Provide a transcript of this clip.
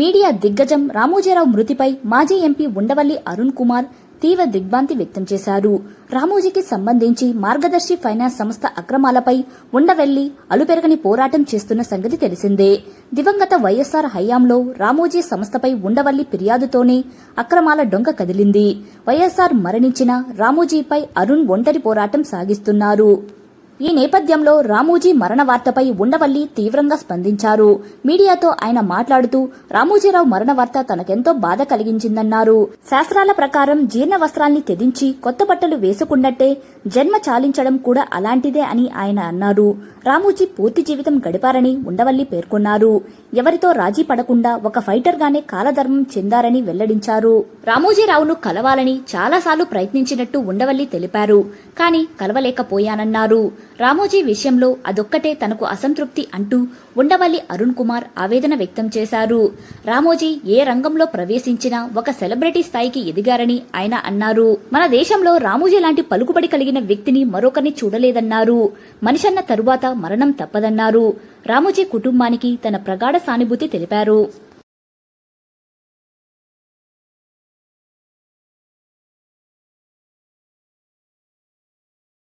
Media దిగ్గజం రామోజీరావు మృతిపై మాజీ ఎంపీ ఉండవల్లి అరుణ్ కుమార్ తీవ్ర దిగ్భ్రాంతి వ్యక్తం చేశారు. రామోజీకి సంబంధించి మార్గదర్శి ఫైనాన్స్ సంస్థ అక్రమాలపై ఉండవెల్లి అలుపెరగని పోరాటం చేస్తున్న సంగతి తెలిసిందే. దివంగత వైఎస్సార్ హయాంలో రామోజీ సంస్థపై ఉండవల్లి ఫిర్యాదుతోనే అక్రమాల డొంక కదిలింది. వైఎస్సార్ మరణించిన రామోజీపై అరుణ్ ఒంటరి పోరాటం సాగిస్తున్నారు. ఈ నేపథ్యంలో రామోజీ మరణ వార్తపై ఉండవల్లి తీవ్రంగా స్పందించారు. మీడియాతో ఆయన మాట్లాడుతూ రామూజీరావు మరణ వార్త తనకెంతో బాధ కలిగించిందన్నారు. శాస్త్రాల ప్రకారం జీర్ణ వస్త్రాల్ని తెదించి కొత్త బట్టలు వేసుకున్నట్టే జన్మ చాలించడం కూడా అలాంటిదే అని ఆయన అన్నారు. రామోజీ పూర్తి జీవితం గడిపారని ఉండవల్లి పేర్కొన్నారు. ఎవరితో రాజీ పడకుండా ఒక ఫైటర్గానే కాలధర్మం చెందారని వెల్లడించారు. రామూజీరావును కలవాలని చాలాసార్లు ప్రయత్నించినట్టు ఉండవల్లి తెలిపారు. కానీ కలవలేకపోయానన్నారు. రామోజీ విషయంలో అదొక్కటే తనకు అసంతృప్తి అంటూ ఉండవల్లి అరుణ్ కుమార్ ఆవేదన వ్యక్తం చేశారు. రామోజీ ఏ రంగంలో ప్రవేశించినా ఒక సెలబ్రిటీ స్థాయికి ఎదిగారని ఆయన అన్నారు. మన దేశంలో రామోజీ లాంటి పలుకుబడి కలిగిన వ్యక్తిని మరొకరిని చూడలేదన్నారు. మనిషన్న తరువాత మరణం తప్పదన్నారు. రామోజీ కుటుంబానికి తన ప్రగాఢ సానుభూతి తెలిపారు.